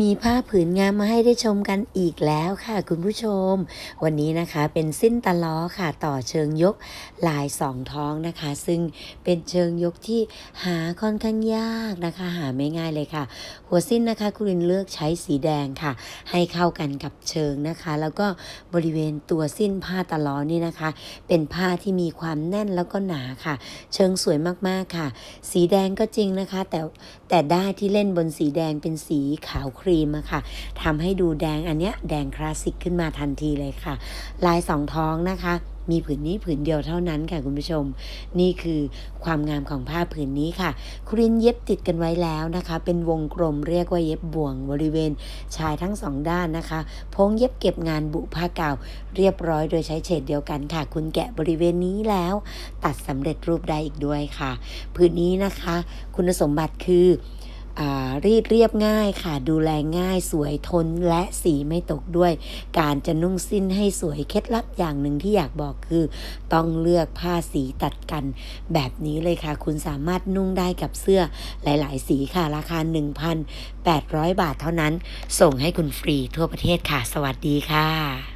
มีผ้าผืนงามมาให้ได้ชมกันอีกแล้วค่ะคุณผู้ชม วันนี้นะคะเป็นสิ้นตะล้อค่ะต่อเชิงยกลายสองท้องนะคะ ซึ่งเป็นเชิงยกที่หาค่อนข้างยากนะคะ หาไม่ง่ายเลยค่ะ หัวสิ้นนะคะคุณรินเลือกใช้สีแดงค่ะ ให้เข้ากันกับเชิงนะคะ แล้วก็บริเวณตัวสิ้นผ้าตะล้อนี่นะคะ เป็นผ้าที่มีความแน่นแล้วก็หนาค่ะ เชิงสวยมากๆค่ะ สีแดงก็จริงนะคะ แต่แต่ได้ที่เล่นบนสีแดงเป็นสีขาวครีมอะค่ะทำให้ดูแดงอันเนี้ยแดงคลาสสิกขึ้นมาทันทีเลยค่ะ ลายสองท้องนะคะมีผืนนี้ผืนเดียวเท่านั้นค่ะคุณผู้ชม นี่คือความงามของผ้าผืนนี้ค่ะครินเย็บติดกันไว้แล้วนะคะ เป็นวงกลมเรียกว่าเย็บบ่วงบริเวณชายทั้งสองด้านนะคะพงเย็บเก็บงานบุผ้าเก่าเรียบร้อยโดยใช้เฉดเดียวกันค่ะ คุณแกะบริเวณนี้แล้ว ตัดสำเร็จรูปได้อีกด้วยค่ะ ผืนนี้นะคะ คุณสมบัติคือ รีดเรียบง่ายค่ะดูแลง่ายสวยทนและสีไม่ตกด้วย การจะนุ่งสิ้นให้สวยเคล็ดลับอย่างหนึ่งที่อยากบอกคือ ต้องเลือกผ้าสีตัดกัน แบบนี้เลยค่ะ คุณสามารถนุ่งได้กับเสื้อหลาย ๆ สีค่ะ ราคา 1,800 บาทเท่านั้น ส่งให้คุณฟรีทั่วประเทศค่ะ สวัสดีค่ะ